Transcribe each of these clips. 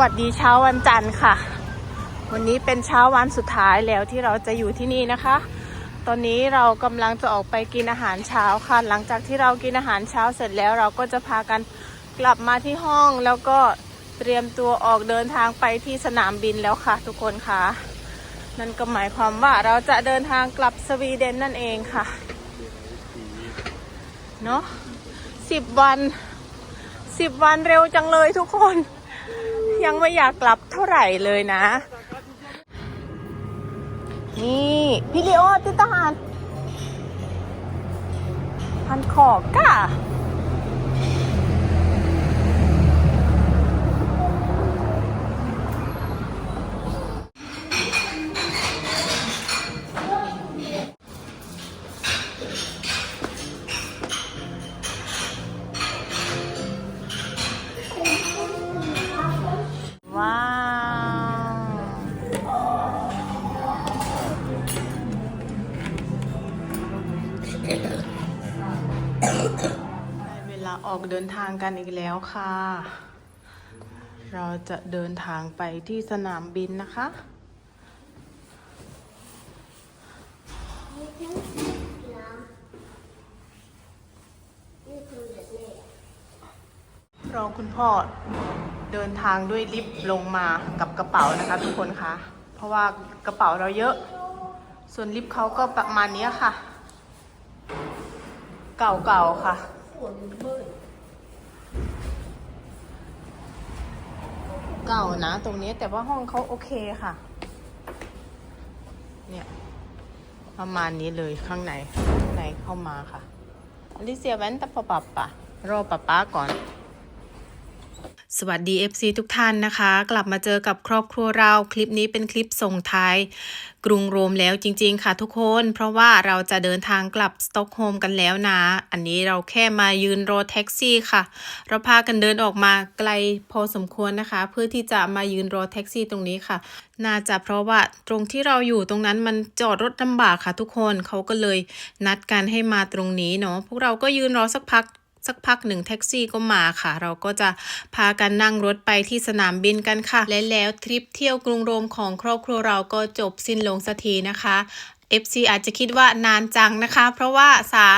วัสดีเช้าวันจันทร์ค่ะ วันนี้เป็นเช้าวันสุดท้ายแล้วที่เราจะอยู่ที่นี่นะคะ ตอนนี้เรากำลังจะออกไปกินอาหารเช้าค่ะ หลังจากที่เรากินอาหารเช้าเสร็จแล้ว เราก็จะพากันกลับมาที่ห้องแล้วก็เตรียมตัวออกเดินทางไปที่สนามบินแล้วค่ะ ทุกคนค่ะ นั่นก็หมายความว่าเราจะเดินทางกลับสวีเดนนั่นเองค่ะเนาะสิบวันสิบวันเร็วจังเลยทุกคน ยังไม่อยากกลับเท่าไหร่เลยนะ นี่พี่ลิโอที่ทหารพันขอบก้า ได้เวลาออกเดินทางกันอีกแล้วค่ะ เราจะเดินทางไปที่สนามบินนะคะ รอคุณพ่อเดินทางด้วยลิฟต์ลงมากับกระเป๋านะคะทุกคนคะ เพราะว่ากระเป๋าเราเยอะ ส่วนลิฟต์เขาก็ประมาณนี้ค่ะ เก่าๆค่ะ เก่านะตรงนี้แต่ว่าห้องเขาโอเคค่ะ เนี่ยประมาณนี้เลยข้างในข้างในเข้ามาค่ะอลิเซียแวนตะปะปะปะรอปะป๊าก่อน สวัสดี FC ทุกท่านนะคะ กลับมาเจอกับครอบครัวเราคลิปนี้เป็นคลิปส่งท้าย กรุงโรมแล้วจริง ๆ ค่ะทุกคน เพราะว่าเราจะเดินทางกลับสต็อกโฮล์มกันแล้วนะ อันนี้เราแค่มายืนรอแท็กซี่ค่ะ เราพากันเดินออกมาไกลพอสมควรนะคะ เพื่อที่จะมายืนรอแท็กซี่ตรงนี้ค่ะ น่าจะเพราะว่าตรงที่เราอยู่ตรงนั้นมันจอดรถลำบากค่ะ ทุกคนเขาก็เลยนัดกันให้มาตรงนี้เนาะพวกเราก็ยืนรอสักพัก สักพักหนึ่งแท็กซี่ก็มาค่ะ เราก็จะพากันนั่งรถไปที่สนามบินกันค่ะ และแล้วทริปเที่ยวกรุงโรมของครอบครัวเราก็จบสิ้นลงสักทีนะคะ FC อาจจะคิดว่านานจังนะคะ เพราะว่าสา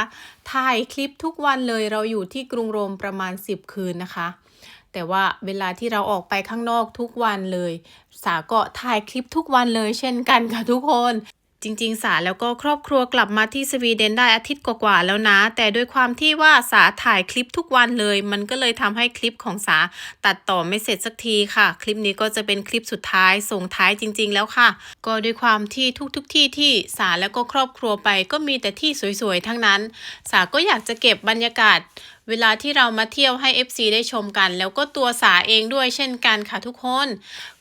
ถ่ายคลิปทุกวันเลยเราอยู่ที่กรุงโรมประมาณ 10 คืนนะคะ แต่ว่าเวลาที่เราออกไปข้างนอกทุกวันเลย สาก็ถ่ายคลิปทุกวันเลยเช่นกันค่ะทุกคน จริงๆ สาแล้วก็ครอบครัวกลับมาที่สวีเดนได้อาทิตย์กว่าๆแล้วนะ แต่ด้วยความที่ว่าสาถ่ายคลิปทุกวันเลย มันก็เลยทำให้คลิปของสาตัดต่อไม่เสร็จสักทีค่ะ คลิปนี้ก็จะเป็นคลิปสุดท้ายส่งท้ายจริง ๆ แล้วค่ะ ก็ด้วยความที่ทุกๆทที่ที่สาแล้วก็ครอบครัวไป ก็มีแต่ที่สวยๆทั้งนั้น สาก็อยากจะเก็บบรรยากาศ เวลาที่เรามาเที่ยวให้ FC ได้ชมกัน แล้วก็ตัวสาเองด้วยเช่นกันค่ะทุกคน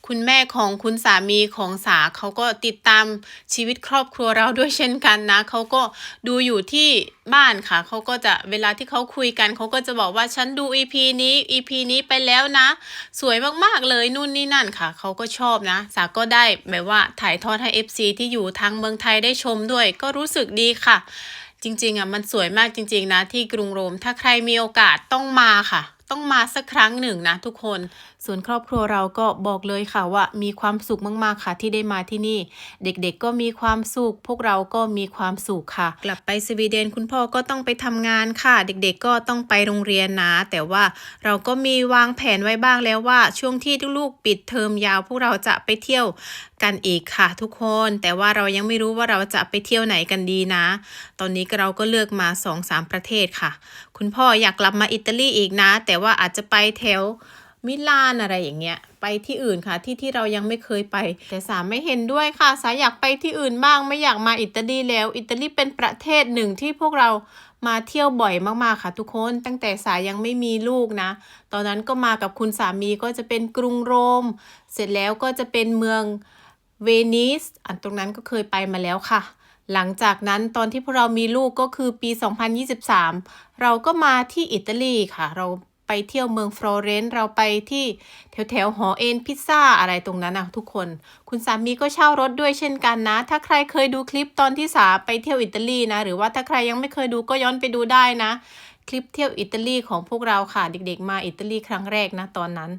คุณแม่ของคุณสามีของสาเขาก็ติดตามชีวิตครอบครัวเราด้วยเช่นกันนะเขาก็ดูอยู่ที่บ้านค่ะเขาก็จะเวลาที่เขาคุยกันเขาก็จะบอกว่าฉันดู EP นี้ EP นี้ไปแล้วนะ สวยมากๆเลยนู่นนี่นั่นค่ะเขาก็ชอบนะ สาก็ได้แบบว่าถ่ายทอดให้ FC ที่อยู่ทางเมืองไทยได้ชมด้วย ก็รู้สึกดีค่ะ จริงๆอะมันสวยมากจริง ๆ นะ ที่กรุงโรม ถ้าใครมีโอกาสต้องมาค่ะ ต้องมาสักครั้งหนึ่งนะทุกคน ส่วนครอบครัวเราก็บอกเลยค่ะว่ามีความสุขมากๆค่ะที่ได้มาที่นี่ เด็กๆก็มีความสุข พวกเราก็มีความสุขค่ะ กลับไปสวีเดนคุณพ่อก็ต้องไปทำงานค่ะ เด็กๆก็ต้องไปโรงเรียนนะ แต่ว่าเราก็มีวางแผนไว้บ้างแล้วว่า ช่วงที่ลูกๆปิดเทอมยาว พวกเราจะไปเที่ยวกันอีกค่ะทุกคน แต่ว่าเรายังไม่รู้ว่าเราจะไปเที่ยวไหนกันดีนะ ตอนนี้เราก็เลือกมา 2-3 ประเทศค่ะ คุณพ่ออยากกลับมาอิตาลีอีกนะ แต่ว่าอาจจะไปแถว มิลานอะไรอย่างเงี้ย ไปที่อื่นค่ะ ที่ที่เรายังไม่เคยไป แต่สาไม่เห็นด้วยค่ะ สาอยากไปที่อื่นบ้างไม่อยากมาอิตาลีแล้ว อิตาลีเป็นประเทศหนึ่งที่พวกเรามาเที่ยวบ่อยมากๆค่ะทุกคนตั้งแต่สายังไม่มีลูกนะ ตอนนั้นก็มากับคุณสามีก็จะเป็นกรุงโรม เสร็จแล้วก็จะเป็นเมืองเวนิสอันตรงนั้นก็เคยไปมาแล้วค่ะ หลังจากนั้นตอนที่พวกเรามีลูกก็คือปี 2023 เราก็มาที่อิตาลีค่ะ เรา ไปเที่ยวเมืองฟลอเรนซ์เราไปที่แถวแถวหอเอ็นพิซซ่าอะไรตรงนั้นนะทุกคน คุณสามีก็เช่ารถด้วยเช่นกันนะ ถ้าใครเคยดูคลิปตอนที่สาไปเที่ยวอิตาลีนะ หรือว่าถ้าใครยังไม่เคยดูก็ย้อนไปดูได้นะ คลิปเที่ยวอิตาลีของพวกเราค่ะ เด็กๆ มาอิตาลีครั้งแรกนะตอนนั้น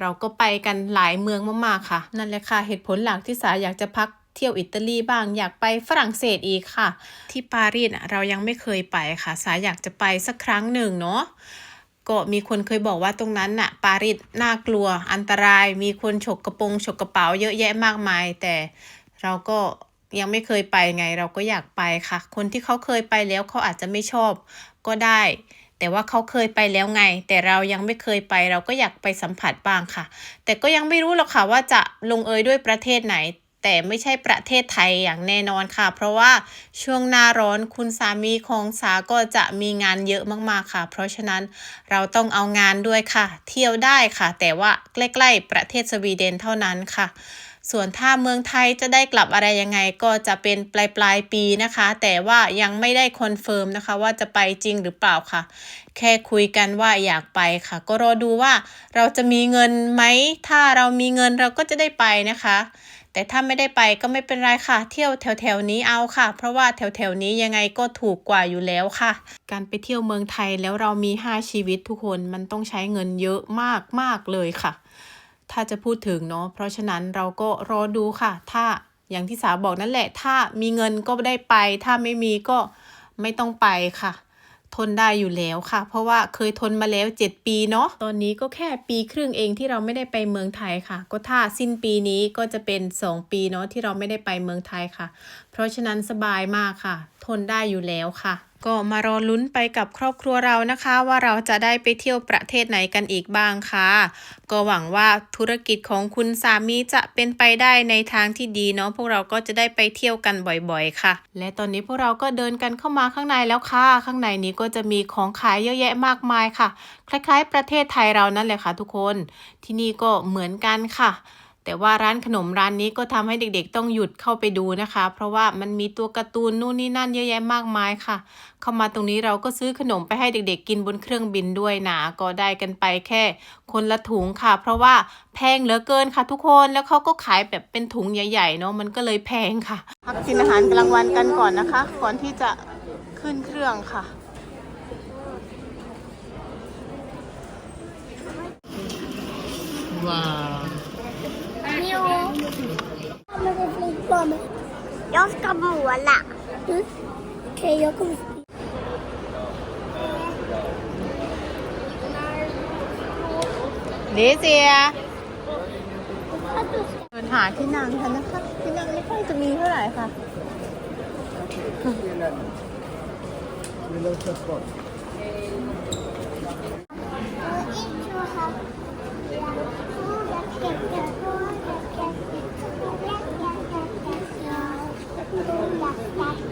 เราก็ไปกันหลายเมืองมากๆค่ะ นั่นแหละค่ะเหตุผลหลักที่สาอยากจะพักเที่ยวอิตาลีบ้างอยากไปฝรั่งเศสอีกค่ะ ที่ปารีสเรายังไม่เคยไปค่ะ สาอยากจะไปสักครั้งหนึ่งเนาะ ก็มีคนเคยบอกว่าตรงนั้นน่ะปารีสน่ากลัวอันตรายมีคนฉกกระโปรงฉกกระเป๋าเยอะแยะมากมาย แต่เราก็ยังไม่เคยไปไงเราก็อยากไปค่ะ คนที่เขาเคยไปแล้วเขาอาจจะไม่ชอบก็ได้ แต่ว่าเขาเคยไปแล้วไง แต่เรายังไม่เคยไป เราก็อยากไปสัมผัสบ้างค่ะ แต่ก็ยังไม่รู้หรอกค่ะว่าจะลงเอยด้วยประเทศไหน แต่ไม่ใช่ประเทศไทยอย่างแน่นอนค่ะ เพราะว่าช่วงหน้าร้อนคุณสามีของสาก็จะมีงานเยอะมากๆค่ะ เพราะฉะนั้นเราต้องเอางานด้วยค่ะ เที่ยวได้ค่ะ แต่ว่าใกล้ๆประเทศสวีเดนเท่านั้นค่ะส่วนถ้าเมืองไทยจะได้กลับอะไรยังไงก็จะเป็นปลายปลายๆปีนะคะ แต่ว่ายังไม่ได้คอนเฟิร์มนะคะ ว่าจะไปจริงหรือเปล่าค่ะ แค่คุยกันว่าอยากไปค่ะ ก็รอดูว่าเราจะมีเงินไหม ถ้าเรามีเงินเราก็จะได้ไปนะคะ แต่ถ้าไม่ได้ไปก็ไม่เป็นไรค่ะ เที่ยวแถวๆนี้เอาค่ะ เพราะว่าแถวๆนี้ยังไงก็ถูกกว่าอยู่แล้วค่ะ การไปเที่ยวเมืองไทยแล้วเรามี 5 ชีวิตทุกคนมันต้องใช้เงินเยอะมากๆเลยค่ะ ถ้าจะพูดถึงเนาะเพราะฉะนั้นเราก็รอดูค่ะ ถ้าอย่างที่สาบอกนั่นแหละ ถ้ามีเงินก็ได้ไป ถ้าไม่มีก็ไม่ต้องไปค่ะ ทนได้อยู่แล้วค่ะ เพราะว่าเคยทนมาแล้ว 7 ปีเนาะตอนนี้ก็แค่ปีครึ่งเองที่เราไม่ได้ไปเมืองไทยค่ะ ก็ถ้าสิ้นปีนี้ก็จะเป็น 2 ปีเนาะที่เราไม่ได้ไปเมืองไทยค่ะ เพราะฉะนั้นสบายมากค่ะ ทนได้อยู่แล้วค่ะ ก็มารอลุ้นไปกับครอบครัวเรานะคะ ว่าเราจะได้ไปเที่ยวประเทศไหนกันอีกบ้างค่ะ ก็หวังว่าธุรกิจของคุณสามีจะเป็นไปได้ในทางที่ดีเนาะพวกเราก็จะได้ไปเที่ยวกันบ่อยๆค่ะ และตอนนี้พวกเราก็เดินกันเข้ามาข้างในแล้วค่ะ ข้างในนี้ก็จะมีของขายเยอะแยะมากมายค่ะ คล้ายๆ ประเทศไทยเรานั่นแหละค่ะ ทุกคนที่นี่ก็เหมือนกันค่ะ แต่ว่าร้านขนมร้านนี้ก็ทำให้เด็กๆ ต้องหยุดเข้าไปดูนะคะ เพราะว่ามันมีตัวการ์ตูนนู่นนี่นั่นเยอะแยะมากมายค่ะ เข้ามาตรงนี้เราก็ซื้อขนมไปให้เด็กๆ กินบนเครื่องบินด้วยนะก็ได้กันไปแค่ คนละถุงค่ะ เพราะว่าแพงเหลือเกินค่ะทุกคนแล้วเขาก็ขายแบบเป็นถุงใหญ่ๆเนาะมันก็เลยแพงค่ะพักกินอาหารกลางวันกันก่อนนะคะ ก่อนที่จะขึ้นเครื่องค่ะว้าว Jag ska måla. Mm. Okej, jag kommer... เลเซียเดินหาที่นั่งกันนะคะที่นั่งไม่ค่อยจะมีเท่าไหร่ค่ะ Sitta Mom.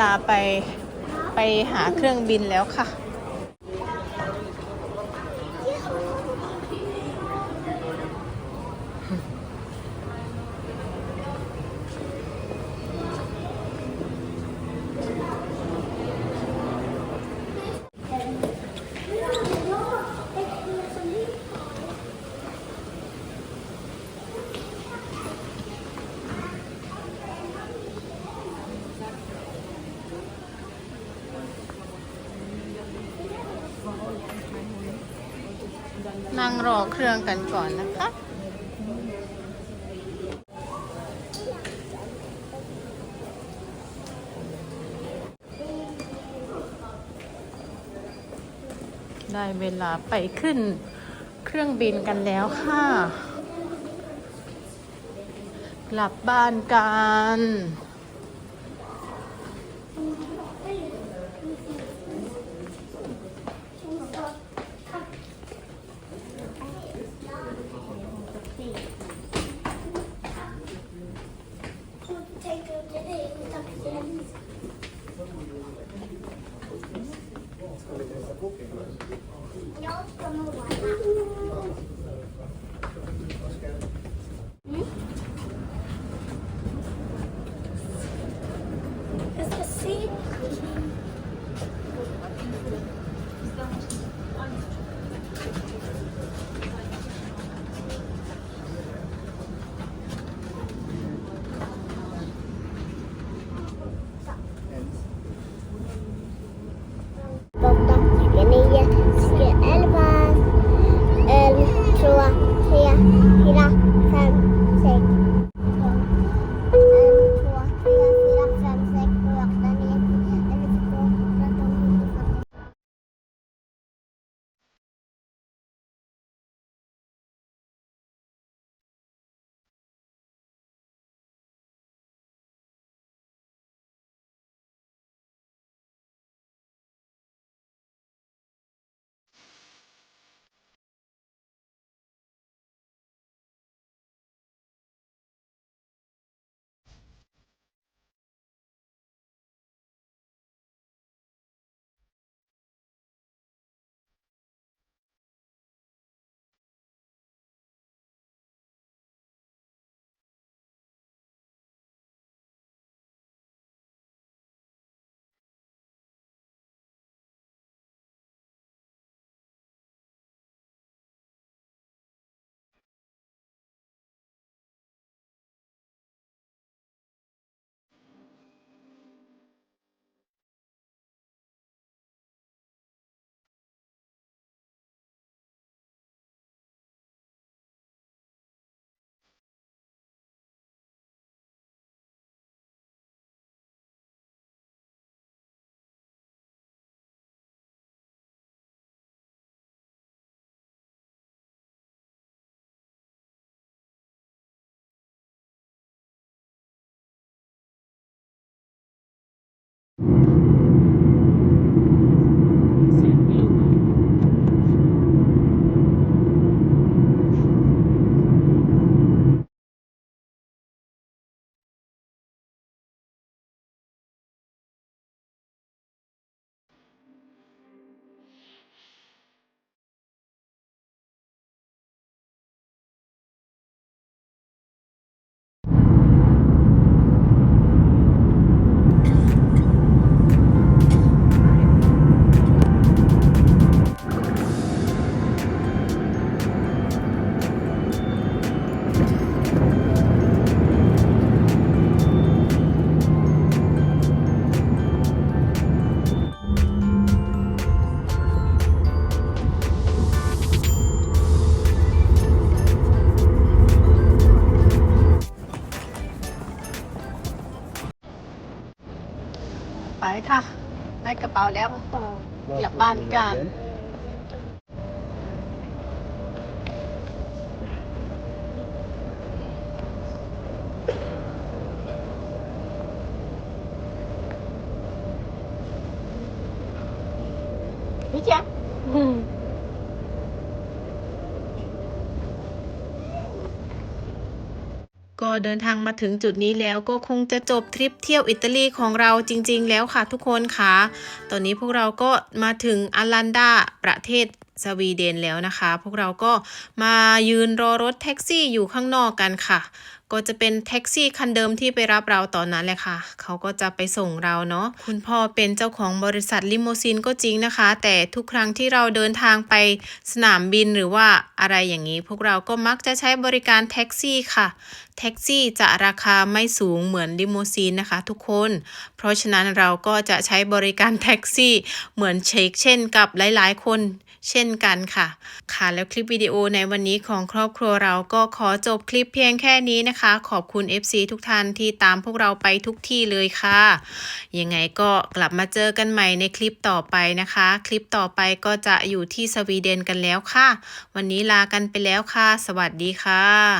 ลาไปไปหาเครื่องบินแล้วค่ะ รอเครื่องกันก่อนนะคะได้เวลาไปขึ้นเครื่องบินกันแล้วค่ะ กลับบ้านกัน 怎么玩 ค่ะได้กระเป๋าแล้วกลับบ้านกัน เดินทางมาถึงจุดนี้แล้วก็คงจะจบทริปเที่ยวอิตาลีของเราจริง ๆ แล้วค่ะทุกคนค่ะ ตอนนี้พวกเราก็มาถึงอารันดาประเทศ สวีเดนแล้วนะคะ พวกเราก็มายืนรอรถแท็กซี่อยู่ข้างนอกกันค่ะ ก็จะเป็นแท็กซี่คันเดิมที่ไปรับเราตอนนั้นแหละค่ะ เขาก็จะไปส่งเราเนาะคุณพ่อเป็นเจ้าของบริษัทลิมูซินก็จริงนะคะ แต่ทุกครั้งที่เราเดินทางไปสนามบินหรือว่าอะไรอย่างนี้ พวกเราก็มักจะใช้บริการแท็กซี่ค่ะแท็กซี่จะราคาไม่สูงเหมือนลิมูซีนนะคะทุกคน เพราะฉะนั้นเราก็จะใช้บริการแท็กซี่เหมือนเชคเช่นกับหลายๆ คน เช่นกันค่ะ ค่ะแล้วคลิปวิดีโอในวันนี้ของครอบครัวเราก็ขอจบคลิปเพียงแค่นี้นะคะ ขอบคุณ FC ทุกท่านที่ตามพวกเราไปทุกที่เลยค่ะ ยังไงก็กลับมาเจอกันใหม่ในคลิปต่อไปนะคะ คลิปต่อไปก็จะอยู่ที่สวีเดนกันแล้วค่ะ วันนี้ลากันไปแล้วค่ะ สวัสดีค่ะ